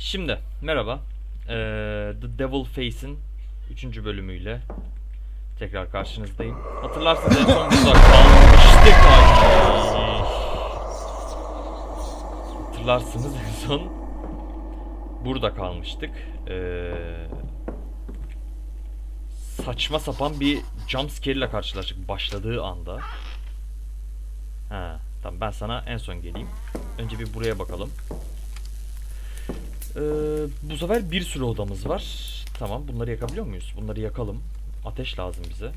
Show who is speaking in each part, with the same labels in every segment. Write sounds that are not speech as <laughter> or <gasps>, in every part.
Speaker 1: Şimdi merhaba. Ee, The Devil Face'in 3. bölümüyle tekrar karşınızdayım. Hatırlarsınız en son burada kalmıştık. Hatırlarsınız en son burada kalmıştık. Ee, saçma sapan bir jumpscare ile karşılaştık başladığı anda. Ha, tamam ben sana en son geleyim. Önce bir buraya bakalım. Ee, bu sefer bir sürü odamız var. Tamam bunları yakabiliyor muyuz? Bunları yakalım. Ateş lazım bize.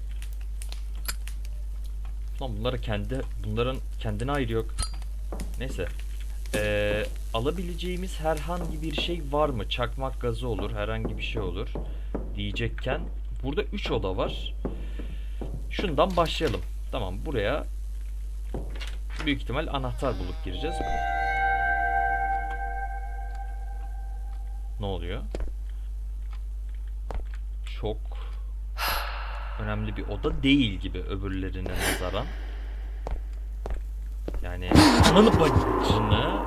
Speaker 1: Lan bunları kendi bunların kendine ayrı yok. Neyse. Ee, alabileceğimiz herhangi bir şey var mı? Çakmak gazı olur, herhangi bir şey olur diyecekken burada 3 oda var. Şundan başlayalım. Tamam buraya büyük ihtimal anahtar bulup gireceğiz. Ne oluyor? Çok önemli bir oda değil gibi öbürlerine nazaran. Yani ananı bacını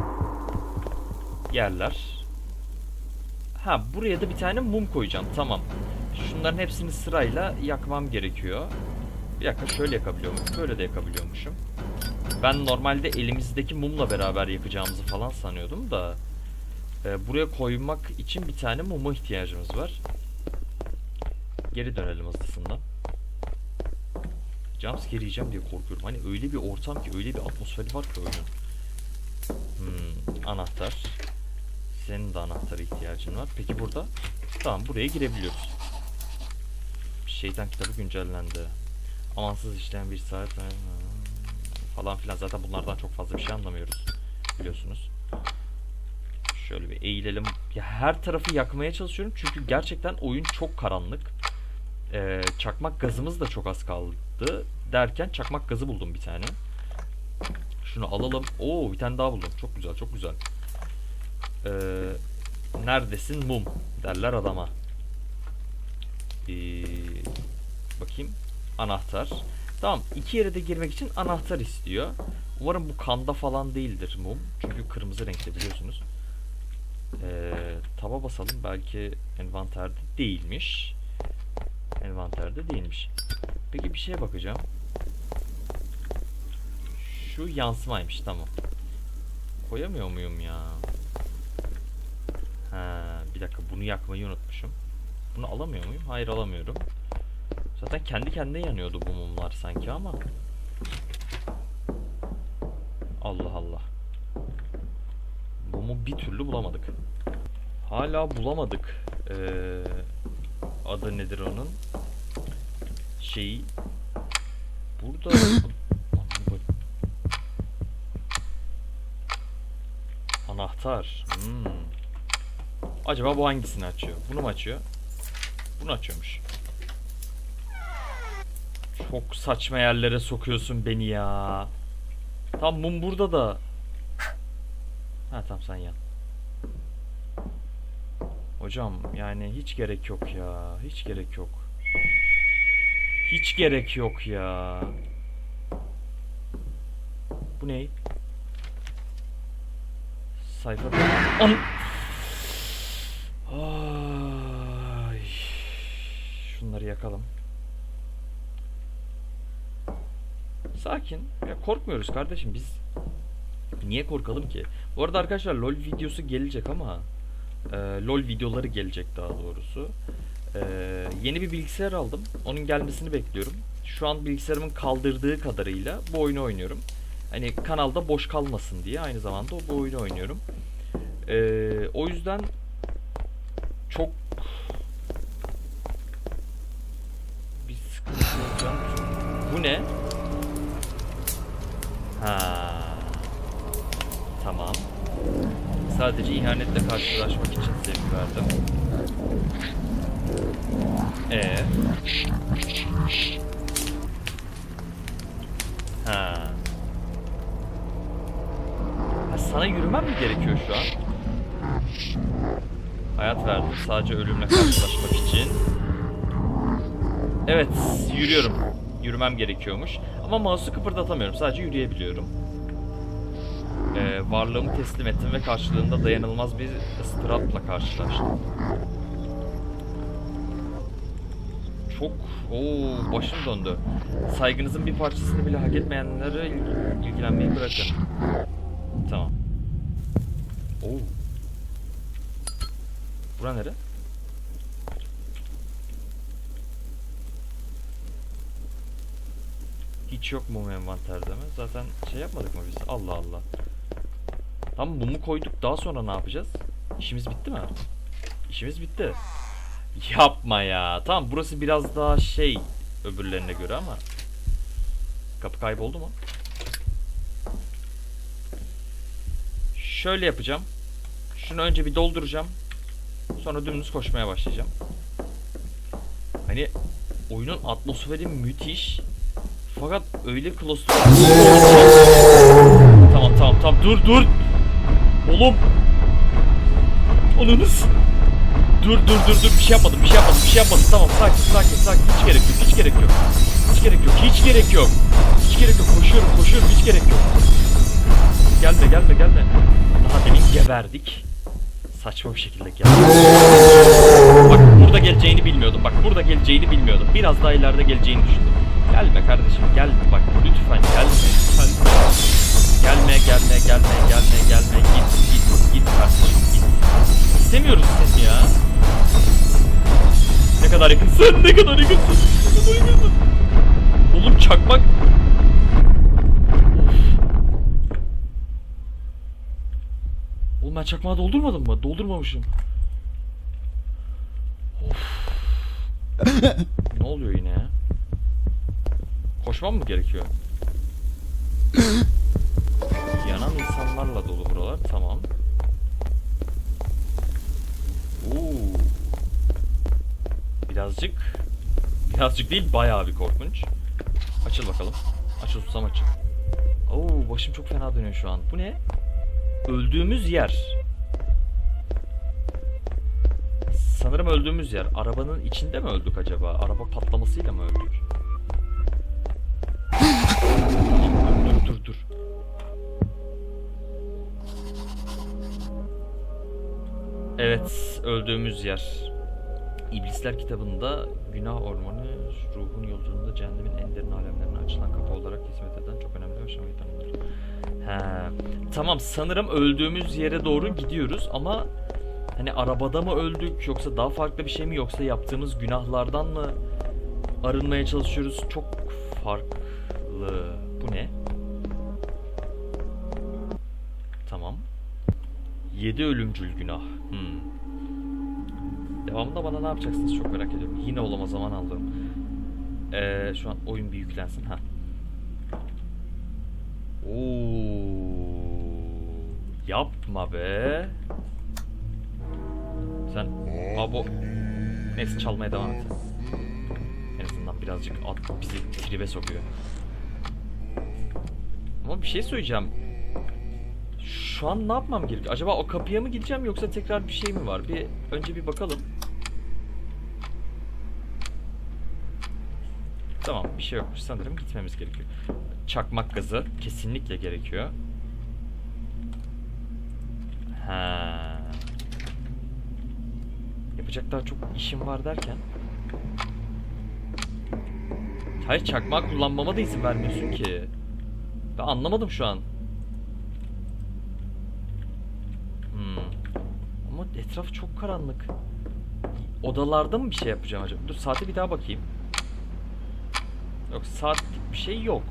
Speaker 1: yerler. Ha buraya da bir tane mum koyacağım. Tamam. Şunların hepsini sırayla yakmam gerekiyor. Bir dakika şöyle yakabiliyormuşum. Böyle de yakabiliyormuşum. Ben normalde elimizdeki mumla beraber yakacağımızı falan sanıyordum da. Ee, buraya koymak için bir tane muma ihtiyacımız var. Geri dönelim hızlısından. Jumpscare yiyeceğim diye korkuyorum. Hani öyle bir ortam ki, öyle bir atmosferi var ki oyunun. Hmm, anahtar. Senin de anahtara ihtiyacın var. Peki burada? Tamam buraya girebiliyoruz. Şeytan kitabı güncellendi. Amansız işleyen bir saat falan filan. Zaten bunlardan çok fazla bir şey anlamıyoruz. Biliyorsunuz. Şöyle bir eğilelim. Ya her tarafı yakmaya çalışıyorum çünkü gerçekten oyun çok karanlık. Ee, çakmak gazımız da çok az kaldı derken çakmak gazı buldum bir tane. Şunu alalım. Oo bir tane daha buldum. Çok güzel, çok güzel. Ee, neredesin mum derler adama. Ee, bakayım. Anahtar. Tamam. iki yere de girmek için anahtar istiyor. Umarım bu kanda falan değildir mum. Çünkü kırmızı renkte biliyorsunuz. Ee, taba basalım. Belki envanterde değilmiş. Envanterde değilmiş. Peki bir şeye bakacağım. Şu yansımaymış. Tamam. Koyamıyor muyum ya? Ha, bir dakika bunu yakmayı unutmuşum. Bunu alamıyor muyum? Hayır alamıyorum. Zaten kendi kendine yanıyordu bu mumlar sanki ama. Allah Allah. Mumu bir türlü bulamadık. Hala bulamadık. Ee, adı nedir onun? Şeyi. Burada. <coughs> Anahtar. Hmm. Acaba bu hangisini açıyor? Bunu mu açıyor? Bunu açıyormuş. Çok saçma yerlere sokuyorsun beni ya. Tam mum burada da. Ha tamam sen yan. Hocam yani hiç gerek yok ya. Hiç gerek yok. Hiç gerek yok ya. Bu ne? Sayfada... An... Ay. Şunları yakalım. Sakin. Ya korkmuyoruz kardeşim biz. Niye korkalım ki? Bu arada arkadaşlar LoL videosu gelecek ama e, LoL videoları gelecek daha doğrusu. E, yeni bir bilgisayar aldım. Onun gelmesini bekliyorum. Şu an bilgisayarımın kaldırdığı kadarıyla bu oyunu oynuyorum. Hani kanalda boş kalmasın diye aynı zamanda bu oyunu oynuyorum. E, o yüzden çok. Bu ne? Ha. Tamam. Sadece ihanetle karşılaşmak için zevk verdim. E. Ha. ha. Sana yürümem mi gerekiyor şu an? Hayat verdim sadece ölümle karşılaşmak için. Evet, yürüyorum. Yürümem gerekiyormuş. Ama mouse'u kıpırdatamıyorum. Sadece yürüyebiliyorum. Ee, varlığımı teslim ettim ve karşılığında dayanılmaz bir ıstırapla karşılaştım. Çok ooo başım döndü. Saygınızın bir parçasını bile hak etmeyenlere il- ilgilenmeyi bırakın. Tamam. Oo. Bura nere? Hiç yok mum envanterde mi? Zaten şey yapmadık mı biz? Allah Allah. Tamam mumu koyduk. Daha sonra ne yapacağız? İşimiz bitti mi? İşimiz bitti. Yapma ya. Tamam burası biraz daha şey öbürlerine göre ama. Kapı kayboldu mu? Şöyle yapacağım. Şunu önce bir dolduracağım. Sonra dümdüz koşmaya başlayacağım. Hani oyunun atmosferi müthiş. Fakat öyle klostrofobik. tamam tamam tamam dur dur. Oğlum. Ananız. Dur dur dur dur bir şey yapmadım bir şey yapmadım bir şey yapmadım tamam sakin sakin sakin hiç gerek yok hiç gerek yok. Hiç gerek yok hiç gerek yok. Hiç gerek yok koşuyorum koşuyorum hiç gerek yok. Gelme gelme gelme. Daha demin geberdik. Saçma bir şekilde geldik. Bak burada geleceğini bilmiyordum. Bak burada geleceğini bilmiyordum. Biraz daha ileride geleceğini düşündüm. Gelme kardeşim gelme bak lütfen gelme lütfen. Gelme gelme gelme gelme gelme git git git kardeşim git. İstemiyoruz seni ya. Ne kadar yakınsın ne kadar yakınsın ne kadar yakınsın. Oğlum çakmak. Oğlum ben çakmağı doldurmadım mı? Doldurmamışım. Of. ne oluyor yine ya? Koşmam mı gerekiyor? <coughs> Yanan insanlarla dolu buralar. Tamam. Oo. Birazcık birazcık değil bayağı bir korkunç. Açıl bakalım. Açıl susam açıl. Oo başım çok fena dönüyor şu an. Bu ne? Öldüğümüz yer. Sanırım öldüğümüz yer. Arabanın içinde mi öldük acaba? Araba patlamasıyla mı öldük? Evet, öldüğümüz yer. İblisler kitabında günah ormanı ruhun yolculuğunda cehennemin en derin alemlerine açılan kapı olarak hizmet eden çok önemli aşamayı tanımlar. He. Tamam sanırım öldüğümüz yere doğru gidiyoruz ama hani arabada mı öldük yoksa daha farklı bir şey mi yoksa yaptığımız günahlardan mı arınmaya çalışıyoruz? Çok farklı. Bu ne? Tamam. Yedi ölümcül günah. Devamında bana ne yapacaksınız çok merak ediyorum. Yine olama zaman aldım. Ee, şu an oyun bir yüklensin. Ha. Oo. Yapma be. Sen abo Neyse çalmaya devam et. En azından birazcık at bizi tribe sokuyor. Ama bir şey söyleyeceğim. Şu an ne yapmam gerekiyor? Acaba o kapıya mı gideceğim yoksa tekrar bir şey mi var? Bir önce bir bakalım. Tamam bir şey yokmuş sanırım gitmemiz gerekiyor. Çakmak gazı kesinlikle gerekiyor. Ha. Yapacak daha çok işim var derken. Hayır çakmak kullanmama da izin vermiyorsun ki. Ben anlamadım şu an. Hmm. Ama etraf çok karanlık. Odalarda mı bir şey yapacağım acaba? Dur saate bir daha bakayım. Yok saatlik bir şey yok.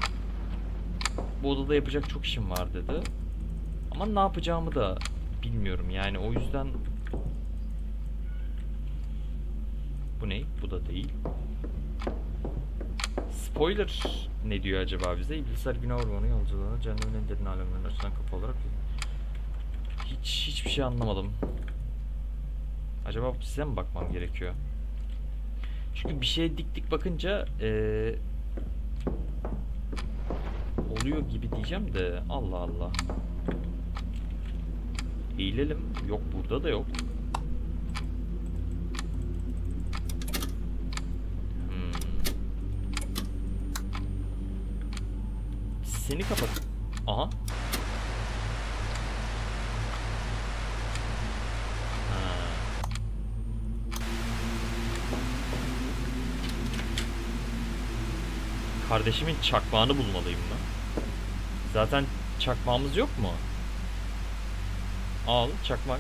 Speaker 1: Bu odada yapacak çok işim var dedi. Ama ne yapacağımı da bilmiyorum yani o yüzden... Bu ne? Bu da değil. Spoiler ne diyor acaba bize? İblisler günah ormanı yolculuğuna cehennemin en derin alemlerine açılan kapı olarak hiç hiçbir şey anlamadım. Acaba size mi bakmam gerekiyor? Çünkü bir şeye dik dik bakınca eee, oluyor gibi diyeceğim de Allah Allah. Eğilelim. Yok burada da yok. Hmm. Seni kapat. Aha. kardeşimin çakmağını bulmalıyım ben. Zaten çakmağımız yok mu? Al çakmak.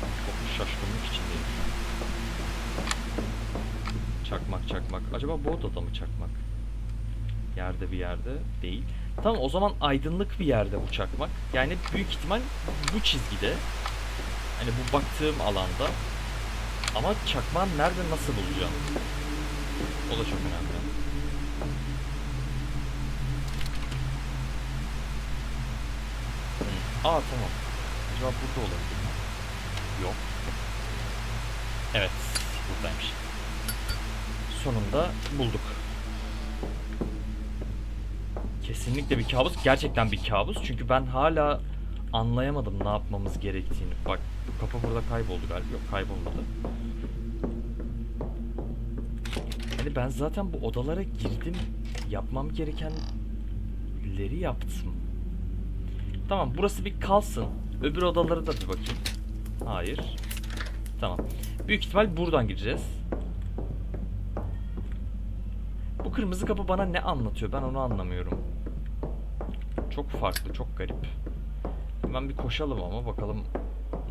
Speaker 1: Çok şaşkınlık içindeyim. Çakmak çakmak. Acaba bu odada mı çakmak? Yerde bir yerde değil. Tamam o zaman aydınlık bir yerde bu çakmak. Yani büyük ihtimal bu çizgide. Hani bu baktığım alanda. Ama çakmağı nerede nasıl bulacağım? O da çok önemli. Hı. Aa tamam. Acaba burada olabilir mi? Yok. Evet, buradaymış. Sonunda bulduk. Kesinlikle bir kabus. Gerçekten bir kabus. Çünkü ben hala anlayamadım ne yapmamız gerektiğini. Bak kapı burada kayboldu galiba. Yok kaybolmadı. Yani ben zaten bu odalara girdim. Yapmam gerekenleri yaptım. Tamam burası bir kalsın. Öbür odalara da bir bakayım. Hayır. Tamam. Büyük ihtimal buradan gireceğiz. Bu kırmızı kapı bana ne anlatıyor? Ben onu anlamıyorum. Çok farklı, çok garip. Hemen bir koşalım ama bakalım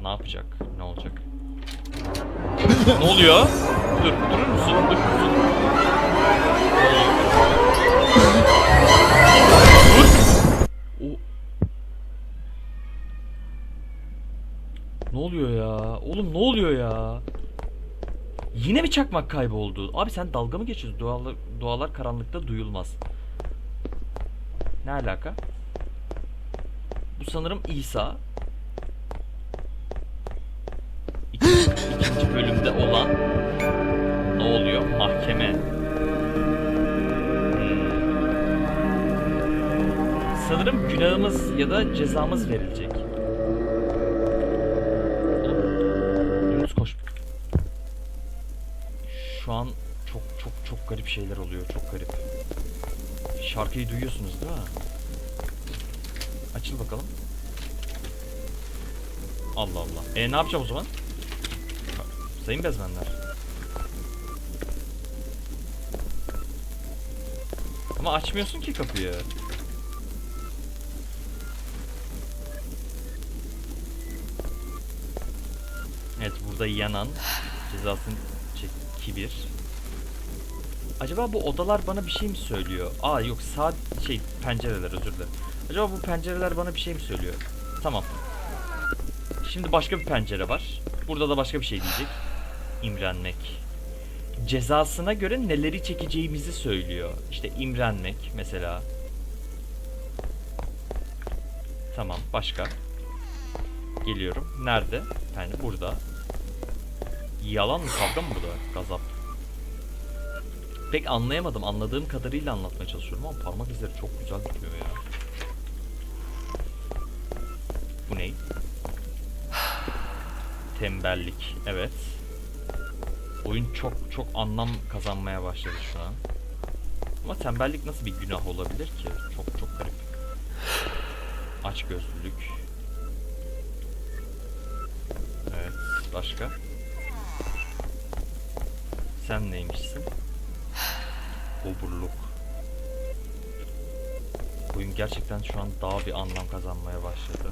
Speaker 1: ne yapacak, ne olacak. ne oluyor? Dur, durur musun? Dur. Dur. Oluyor ya? Oğlum ne oluyor ya? Yine mi çakmak kayboldu? Abi sen dalga mı geçiyorsun? Dualar, dualar karanlıkta duyulmaz. Ne alaka? Bu sanırım İsa. İkinci, bölümde olan ne oluyor? Mahkeme. Hmm. Sanırım günahımız ya da cezamız verilecek. Dümdüz koş. Şu an çok çok çok garip şeyler oluyor. Çok garip. Şarkıyı duyuyorsunuz değil mi? Açıl bakalım. Allah Allah. E ne yapacağım o zaman? Sayın bezmenler. Ama açmıyorsun ki kapıyı. Burada yanan cezasını çek kibir. Acaba bu odalar bana bir şey mi söylüyor? Aa yok sağ şey pencereler özür dilerim. Acaba bu pencereler bana bir şey mi söylüyor? Tamam. Şimdi başka bir pencere var. Burada da başka bir şey diyecek. İmrenmek. Cezasına göre neleri çekeceğimizi söylüyor. İşte imrenmek mesela. Tamam başka. Geliyorum. Nerede? Yani burada. Yalan mı kavga mı bu da? Gazap. Pek anlayamadım. Anladığım kadarıyla anlatmaya çalışıyorum ama parmak izleri çok güzel duruyor ya. Bu ne? <sighs> Tembellik. Evet. Oyun çok çok anlam kazanmaya başladı şu an. Ama tembellik nasıl bir günah olabilir ki? Çok çok garip. Açgözlülük. Evet. Başka? Sen neymişsin? Oburluk. Oyun gerçekten şu an daha bir anlam kazanmaya başladı.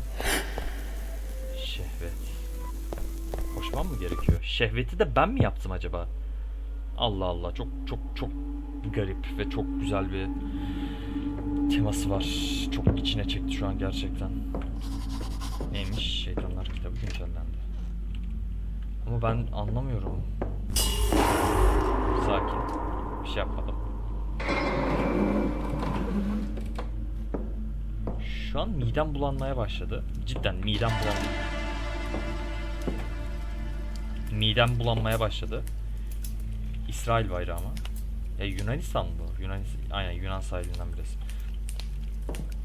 Speaker 1: Şehvet. Koşmam mı gerekiyor? Şehveti de ben mi yaptım acaba? Allah Allah çok çok çok garip ve çok güzel bir teması var. Çok içine çekti şu an gerçekten. Neymiş? Şeytanlar kitabı güncellendi. Ama ben anlamıyorum. Sakin. Bir şey yapmadım. Şu an midem bulanmaya başladı. Cidden midem bulan Midem bulanmaya başladı. İsrail bayrağı mı? Ya Yunanistan mı? Yunanistan, aynen Yunan sahilinden birisi.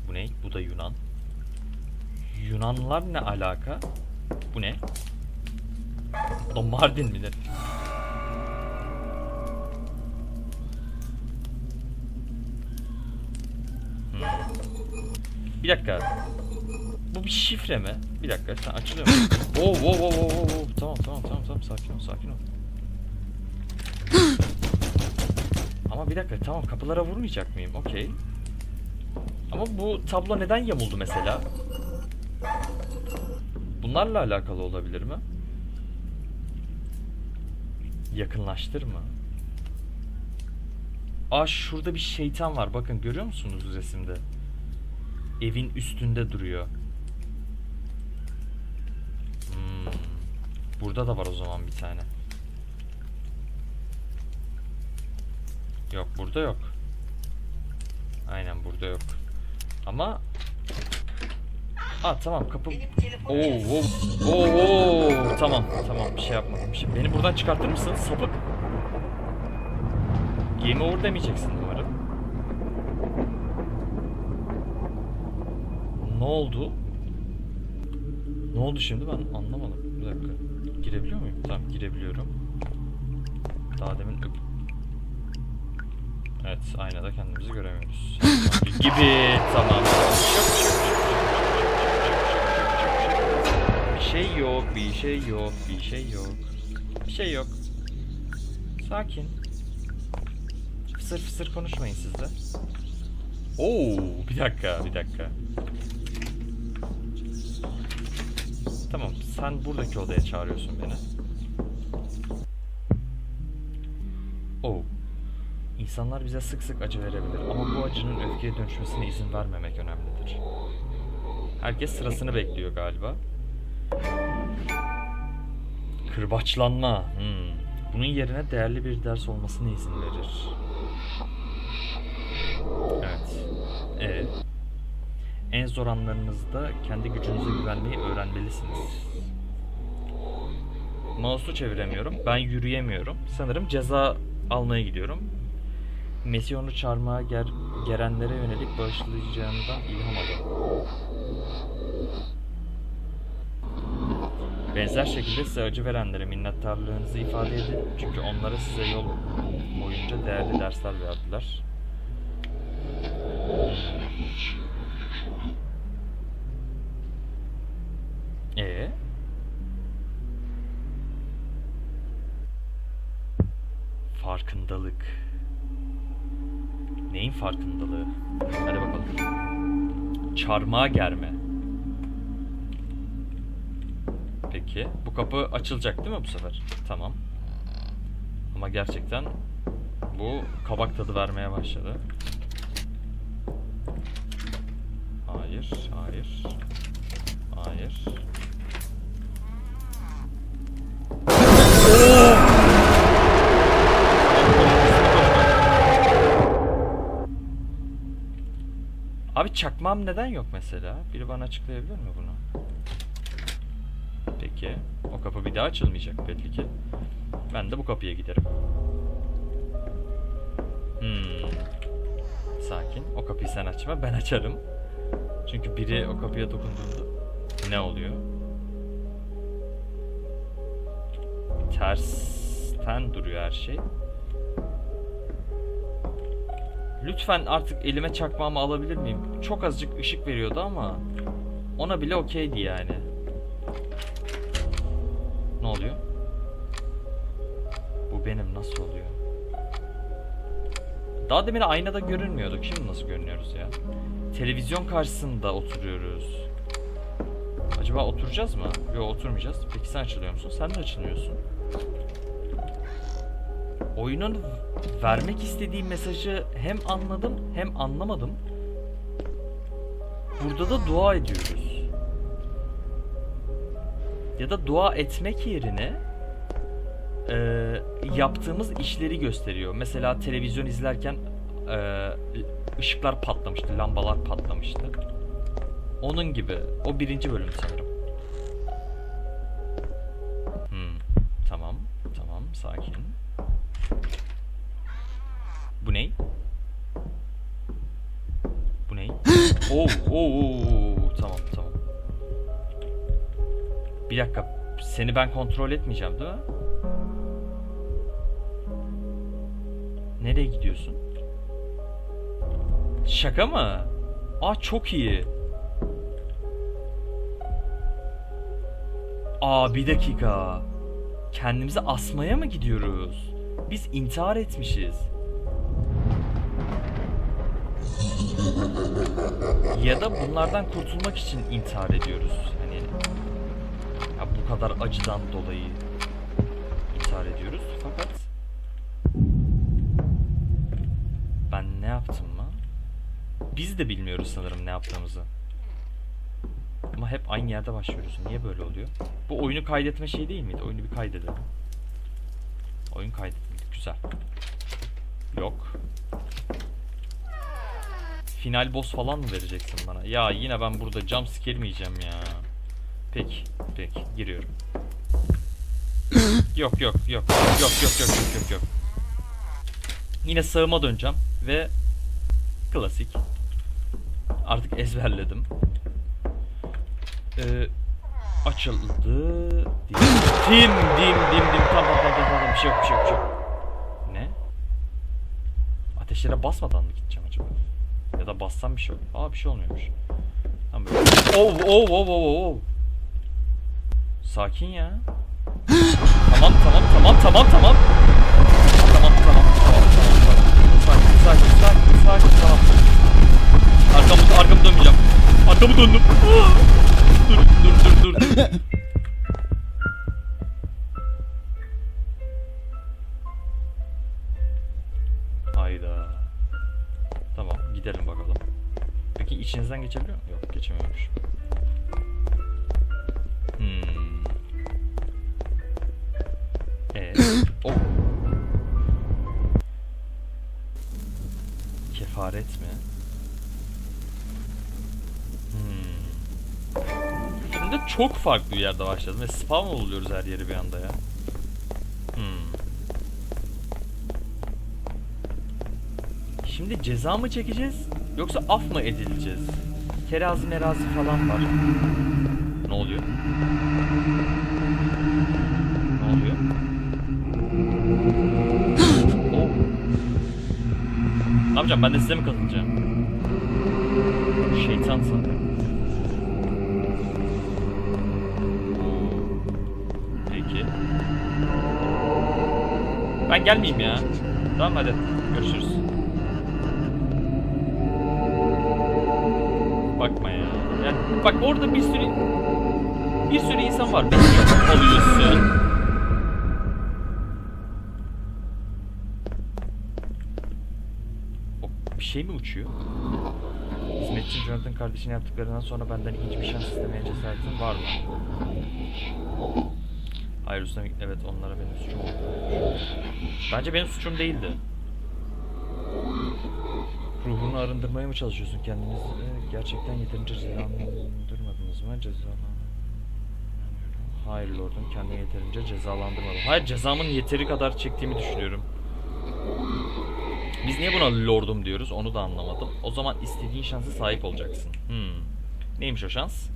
Speaker 1: Bu ne? Bu da Yunan. Yunanlar ne alaka? Bu ne? Da Mardin mi ne? Bir dakika. Bu bir şifre mi? Bir dakika sen açılıyor mu? <laughs> Oo, oo, oo, oo, oo. Tamam tamam tamam tamam sakin ol sakin ol. <gasps> Ama bir dakika tamam kapılara vurmayacak mıyım? Okey. Ama bu tablo neden yamuldu mesela? Bunlarla alakalı olabilir mi? Yakınlaştır mı? Aa şurada bir şeytan var. Bakın görüyor musunuz resimde? Evin üstünde duruyor. Hmm. Burada da var o zaman bir tane. Yok burada yok. Aynen burada yok. Ama Aa tamam kapı. Oo, oo, oo. Tamam tamam bir şey yapmadım. Bir şey. Beni buradan çıkartır mısın sapık? Game over demeyeceksin umarım. Ne oldu? Ne oldu şimdi ben anlamadım. Bir dakika. Girebiliyor muyum? Tamam girebiliyorum. Daha demin Evet aynada kendimizi göremiyoruz. gibi tamam. Bir şey yok, bir şey yok, bir şey yok. Bir şey yok. Sakin. Fısır fısır konuşmayın siz de. Oo, bir dakika, bir dakika. Tamam, sen buradaki odaya çağırıyorsun beni. Oo. İnsanlar bize sık sık acı verebilir ama bu acının öfkeye dönüşmesine izin vermemek önemlidir. Herkes sırasını bekliyor galiba. Kırbaçlanma. Hmm. Bunun yerine değerli bir ders olmasına izin verir. Evet. Ee, en zor anlarınızda kendi gücünüze güvenmeyi öğrenmelisiniz. Mouse'u çeviremiyorum. Ben yürüyemiyorum. Sanırım ceza almaya gidiyorum. Mesih onu çarmıha ger gerenlere yönelik bağışlayacağından ilham alın. Benzer şekilde size acı verenlere minnettarlığınızı ifade edin. Çünkü onlara size yol boyunca değerli dersler verdiler. Ee? Farkındalık. Neyin farkındalığı? Hadi bakalım. Çarmıha germe. Peki. Bu kapı açılacak değil mi bu sefer? Tamam. Ama gerçekten bu kabak tadı vermeye başladı. Hayır, hayır. Hayır. Abi çakmağım neden yok mesela? Biri bana açıklayabilir mi bunu? Peki. O kapı bir daha açılmayacak belli ki. Ben de bu kapıya giderim. Hmm. Sakin. O kapıyı sen açma. Ben açarım. Çünkü biri o kapıya dokunduğunda ne oluyor? Tersten duruyor her şey. Lütfen artık elime çakmağımı alabilir miyim? Çok azıcık ışık veriyordu ama ona bile okeydi yani. Ne oluyor? Bu benim nasıl oluyor? Daha demin aynada görünmüyorduk. Şimdi nasıl görünüyoruz ya? Televizyon karşısında oturuyoruz. Acaba oturacağız mı? Yok oturmayacağız. Peki sen açılıyor musun? Sen de açılmıyorsun. Oyunun vermek istediği mesajı hem anladım hem anlamadım. Burada da dua ediyoruz. Ya da dua etmek yerine e, yaptığımız işleri gösteriyor. Mesela televizyon izlerken e, ışıklar patlamıştı, lambalar patlamıştı. Onun gibi. O birinci bölüm sanırım. Hmm, tamam, tamam, sakin. Bu ne? Bu ne? <gasps> Oo, oo, oo, oo, tamam, tamam. Bir dakika, seni ben kontrol etmeyeceğim değil mi? Nereye gidiyorsun? Şaka mı? Aa çok iyi. Aa bir dakika. Kendimizi asmaya mı gidiyoruz? Biz intihar etmişiz. Ya da bunlardan kurtulmak için intihar ediyoruz. Hani ya bu kadar acıdan dolayı. Biz de bilmiyoruz sanırım ne yaptığımızı. Ama hep aynı yerde başlıyoruz. Niye böyle oluyor? Bu oyunu kaydetme şey değil miydi? Oyunu bir kaydedelim. Oyun kaydetmeydi. Güzel. Yok. Final boss falan mı vereceksin bana? Ya yine ben burada jump scare mi yiyeceğim ya? Peki, peki. Giriyorum. <coughs> yok yok yok. Yok yok yok yok yok yok. Yine sağıma döneceğim ve klasik. Artık ezberledim. Ee, açıldı. Dim dim dim dim dim tam tam tam tam bir şey yok bir şey yok bir şey yok. Ne? Ateşlere basmadan mı gideceğim acaba? Ya da bassam bir şey olur. Aa bir şey olmuyormuş. Tamam böyle. Oh oh oh oh oh. Sakin ya. tamam tamam tamam tamam. Tamam tamam tamam tamam tamam. Sakin sakin sakin sakin tamam. Arkamı arkamı dönmeyeceğim. Arkamı döndüm. Çok farklı bir yerde başladım ve spam oluyoruz her yeri bir anda ya. Hmm. Şimdi ceza mı çekeceğiz yoksa af mı edileceğiz? Terazi merazi falan var. Ne oluyor? Ne oluyor? <gasps> Oh. Ne yapacağım? Ben de size mi katılacağım? Şeytan sanırım. Ben gelmeyeyim ya. Tamam hadi. Görüşürüz. Bakma ya. Yani bak orada bir sürü bir sürü insan var. Beni alıyorsun. Bir şey mi uçuyor? Hizmetçi Jonathan kardeşine yaptıklarından sonra benden hiçbir şans istemeye cesaretin var mı? Üstüne evet onlara benim suçum oldu. Bence benim suçum değildi. Ruhunu arındırmaya mı çalışıyorsun kendinizi? Gerçekten yeterince cezalandırmadınız mı? Cezalandırmadınız. Hayır lordum kendimi yeterince cezalandırmadım. Hayır cezamın yeteri kadar çektiğimi düşünüyorum. Biz niye buna lordum diyoruz onu da anlamadım. O zaman istediğin şansa sahip olacaksın. Hmm. Neymiş o şans?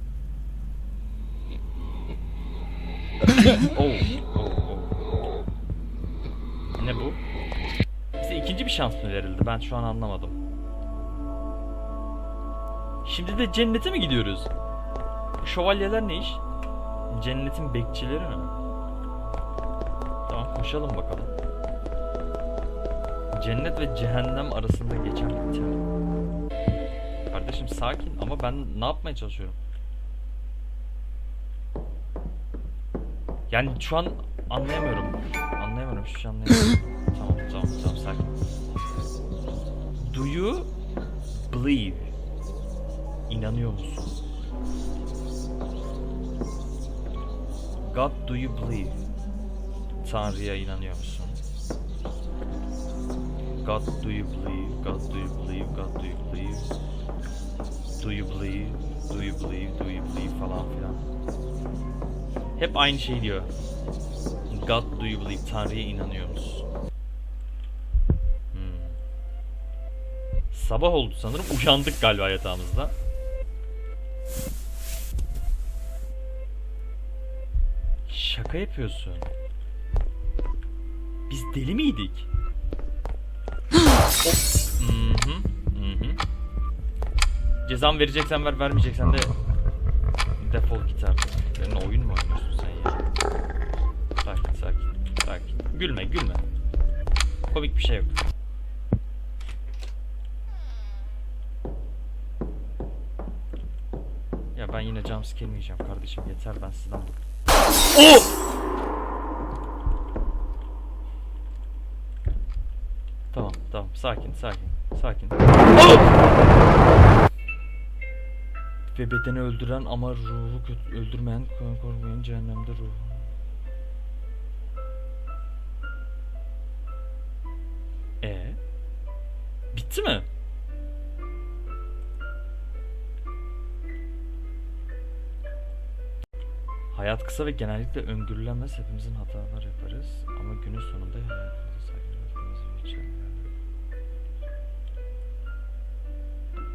Speaker 1: Oh, oh, oh. Ne bu? Bize ikinci bir şans mı verildi? Ben şu an anlamadım. Şimdi de cennete mi gidiyoruz? Şövalyeler ne iş? Cennetin bekçileri mi? Tamam koşalım bakalım. Cennet ve cehennem arasında geçen bir. Kardeşim sakin ama ben ne yapmaya çalışıyorum? Yani şu an anlayamıyorum. Anlayamıyorum hiçbir şey anlayamıyorum. <laughs> tamam tamam tamam sakin. Do you believe? İnanıyor musun? God do you believe? Tanrı'ya inanıyor musun? God do you believe? God do you believe? God do you believe? Do you believe? Do you believe? Do you believe falan filan. Hep aynı şey diyor. God do you believe? Tanrı'ya inanıyor musun? Hmm. Sabah oldu sanırım. Uyandık galiba yatağımızda. Şaka yapıyorsun. Biz deli miydik? <gasps> Hop. Cezam vereceksen ver, vermeyeceksen de defol git artık. Benimle oyun mu oynuyorsun sen ya? Sakin sakin. Sakin. Gülme gülme. Komik bir şey yok. Ya ben yine jumpscare yiyeceğim kardeşim yeter ben sizden bıktım. Oh! Tamam tamam sakin sakin sakin. Oh! Ve bedeni öldüren ama ruhu öldürmeyen kor- korkmayan cehennemde ruhu. E Bitti mi? Hayat kısa ve genellikle öngörülemez. Hepimizin hatalar yaparız. Ama günün sonunda hayatımızı geçer.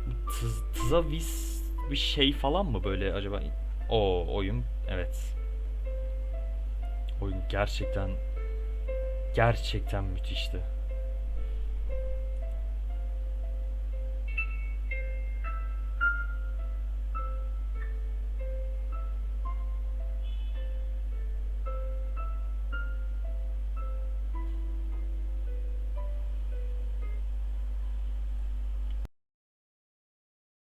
Speaker 1: Bu tız, tıza vis bir şey falan mı böyle acaba? O oyun evet. Oyun gerçekten gerçekten müthişti.